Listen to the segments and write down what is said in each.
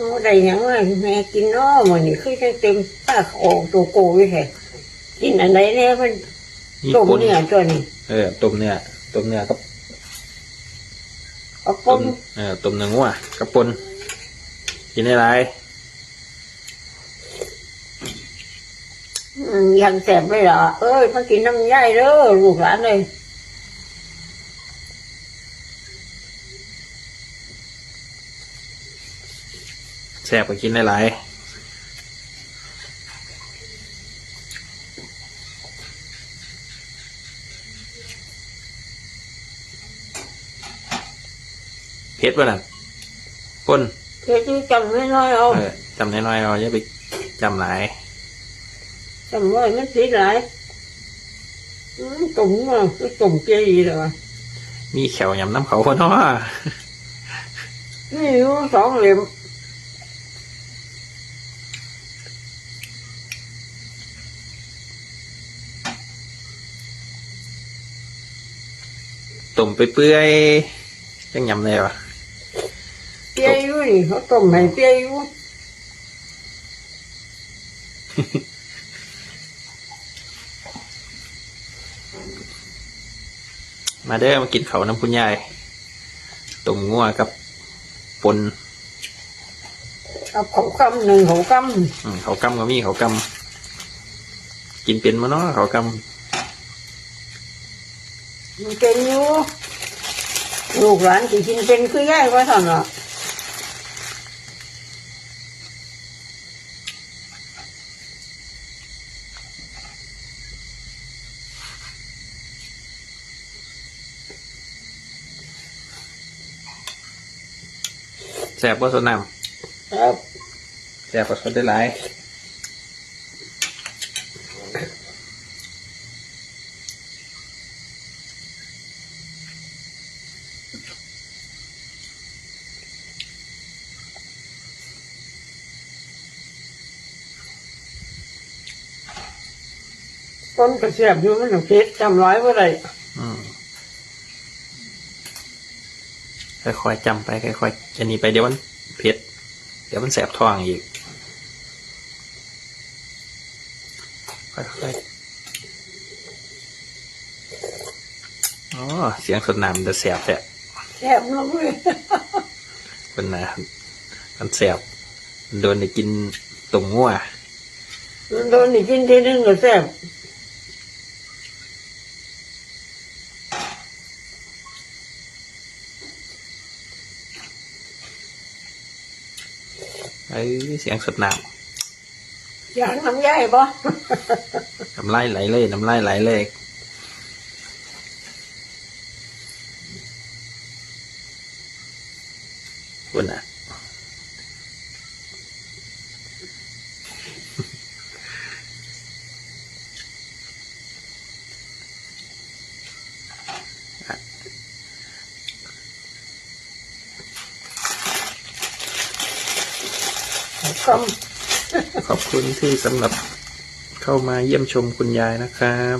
เอาได้หยังไงแม่กินเน้อมันนี่คือจังเต็มปากออกตัวโกอยู่แท้กินอันไหนเนี่ยมันมีต้มปนเนี่ยตัวนี้เออต้มเนื้อต้มเนื้อกับเอาปต้นมเออต้มเนื้องัวกับปนกินได้ไรอืมยังแสบเลยเหรอเอ้ยมากินน้ำย่ายเด้อลูกหลานเลย แซ่บก็กินได้ไรเผ็ดป่ะน่ะปนเพื่อที่จำไม่น้อยเอาเออจำน้อยๆเอาอย่าไปจำหลาย จำไว้มันสีหลายอืมตุ่มอะคือตุ่มเกลีเลยวะมีแขวยำน้ำเขาเนาะ นี่อยู่สองเหลี่ยม ตุ่มไปเปื่อยๆจังยำเลยวะเปียอยู่นี่เขาตุ่มให้เปียอยู่มาเด้อมากินเขาวน้ำคุณยายตุ่มงัวกับปนเอาของกำหนึ่งของกอืมเขาวกำก็มีเขาวกำกินเป็นมาเนาะเขาวกำ มันเป็นอยู่ลูกหลานที่กินเป็นคือย่ายว่าท่านอะำแซ่บว่าสดน้ครับำแซ่บกว่าสดได้หลาย ต้นกระเสียบอยู่มันหนุเพชรจำร้อยว่าไรอืมค่อยๆจำไปค่อยๆอันนี้ไปเดี๋ยวมันเผ็ดเดี๋ยวมันแสบท้องอีกค่อยๆอ๋อเสียงสดน้ำมันจะแสบแท้แสบเนาะเว้ยเป็นนะมันแสบโดนได้กินตุ่มงัวโดนนี่กินทีนึงก็แสบ ไอ้ยเสียงสดน้อยากน้ำย่ายบ่ำน้ำลายไหลเลยน้ำลายไหลเลยคุณอะ คำขอบคุณที่สำหรับเข้ามาเยี่ยมชมคุณยายนะครับ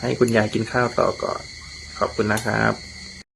ให้คุณยายกินข้าวต่อก่อน ขอบคุณนะครับ